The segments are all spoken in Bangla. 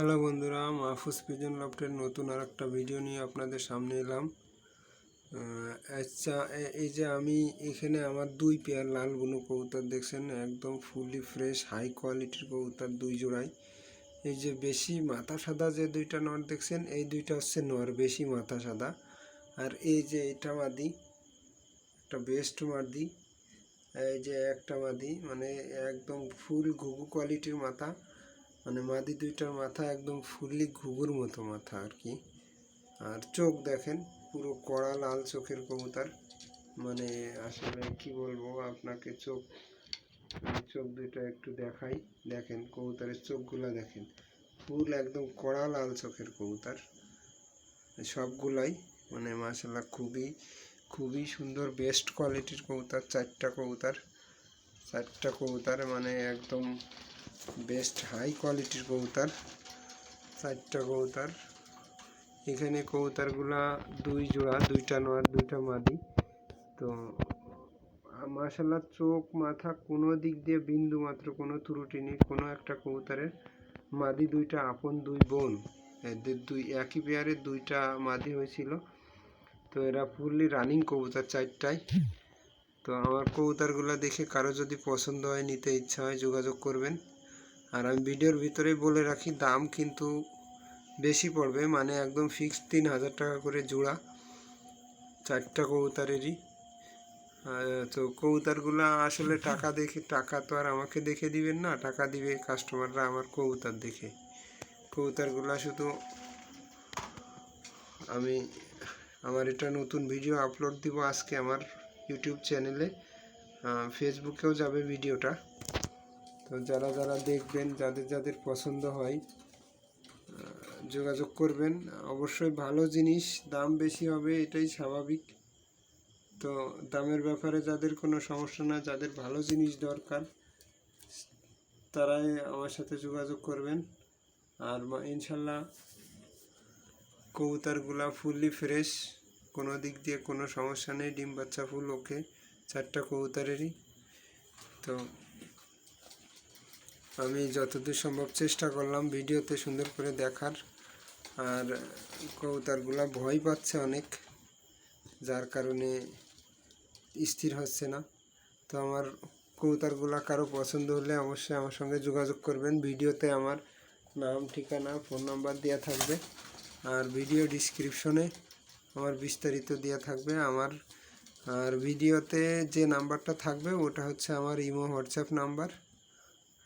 হ্যালো বন্ধুরা, মাহফুজ পিজন লফটের নতুন আর একটা ভিডিও নিয়ে আপনাদের সামনে এলাম। আচ্ছা এই যে আমি এখানে আমার দুই পেয়ার লাল বুনো কবুতর দেখছেন, একদম ফুলি ফ্রেশ হাই কোয়ালিটির কবুতর দুই জোড়াই এই যে বেশি মাথা সাদা যে দুইটা নর দেখছেন, এই দুইটা হচ্ছে নর, বেশি মাথা সাদা। আর এই যে এটা মাদি, একটা বেস্ট মাদি, এই যে একটা মাদি মানে একদম ফুল ঘুঘু কোয়ালিটির মাথা। মানে মাদি দুইটার মাথা একদম ফুললি ঘুঘুর মতো মাথা আর কি। আর চোখ দেখেন, পুরো কড়া লাল চোখের কবুতার। মানে আসলে কি বলব, আপনাকে চোখ চোখ দুইটা একটু দেখাই। দেখেন কবুতরের চোখগুলো দেখেন। ফুল একদম কড়া লাল চোখের কবুতার। সবগুলাই মানে মাসাল্লাহ খুবই খুবই সুন্দর বেস্ট কোয়ালিটির কবুতর, চারটা কবুতর। চারটা কবুতর মানে একদম বেস্ট হাই কোয়ালিটির কবুতর, চারটা কবুতর। এখানে কবুতরগুলা দুই জোড়া, দুইটা নর, দুইটা মাদি। তো মাসাল্লাহ চোখ, মাথা কোনো দিক দিয়ে বিন্দু মাত্র, কোনো ত্রুটি নেই। কোনো একটা কবুতরের মাদি দুইটা আপন, দুই বোন। এদের দুই, একই পেয়ারের দুইটা মাদি হয়েছিল। তো এরা ফুললি রানিং কবুতর চারটায় তো আমার কবুতরগুলো দেখে কারও যদি পছন্দ হয়, নিতে ইচ্ছা হয়, যোগাযোগ করবেন। আর আমি ভিডিওর ভিতরেই বলে রাখি, দাম কিন্তু বেশি পড়বে মানে একদম ফিক্সড তিন হাজার টাকা করে জোড়া, চারটা কবুতরেরই। তো কবুতরগুলো আসলে টাকা দেখে, টাকা তো আর আমাকে দেখে দিবেন না, টাকা দিবে কাস্টমাররা আমার কবুতর দেখে। কবুতরগুলো শুধু আমি, আমার এটা নতুন ভিডিও আপলোড দিব আজকে আমার ইউটিউব চ্যানেলে ফেসবুকেও যাবে ভিডিওটা। তো যারা যারা দেখবেন, যাদের যাদের পছন্দ হয় যোগাযোগ করবেন। অবশ্যই ভালো জিনিস, দাম বেশি হবে, এটাই স্বাভাবিক। তো দামের ব্যাপারে যাদের কোনো সমস্যা না যাদের ভালো জিনিস দরকার, তারাই আমার সাথে যোগাযোগ করবেন। আর ইনশাল্লাহ কবুতরগুলা ফুললি ফ্রেশ কোনো দিক দিয়ে কোনো সমস্যা নেই, ডিম বাচ্চা ফুল ওকে চারটা কবুতরেরই। তো আমি যতদূর সম্ভব চেষ্টা করলাম ভিডিওতে সুন্দর করে দেখার। আর কবুতরগুলা ভয় পাচ্ছে অনেক, যার কারণে স্থির হচ্ছে না। তো আমার কবুতরগুলা কারও পছন্দ হলে অবশ্যই আমার সঙ্গে যোগাযোগ করবেন। ভিডিওতে আমার নাম, ঠিকানা, ফোন নাম্বার দেওয়া থাকবে। আর ভিডিও ডিসক্রিপশনে আমার বিস্তারিত দেওয়া থাকবে। আমার, আর ভিডিওতে যে নাম্বারটা থাকবে ওটা হচ্ছে আমার ইমো, হোয়াটসঅ্যাপ নাম্বার।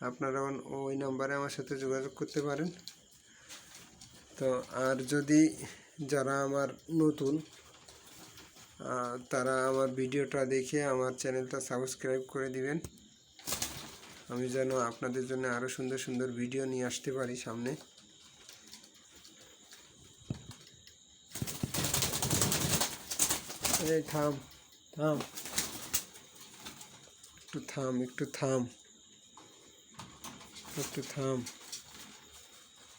আপনারা ওই নাম্বারে আমার সাথে যোগাযোগ করতে পারেন। তো আর যদি যারা আমার নতুন তারা আমার ভিডিওটা দেখে আমার চ্যানেলটা সাবস্ক্রাইব করে দিবেন। আমি যেন আপনাদের জন্য আরও সুন্দর সুন্দর ভিডিও নিয়ে আসতে পারি সামনে। থাম থাম। একটু থাম একটু থাম। একটু থাম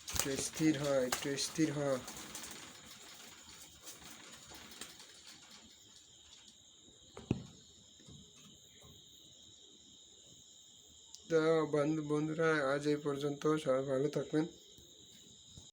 একটু স্থির হয় একটু স্থির হ তো বন্ধু, বন্ধুরা, আজ এই পর্যন্ত সবাই ভালো থাকবেন।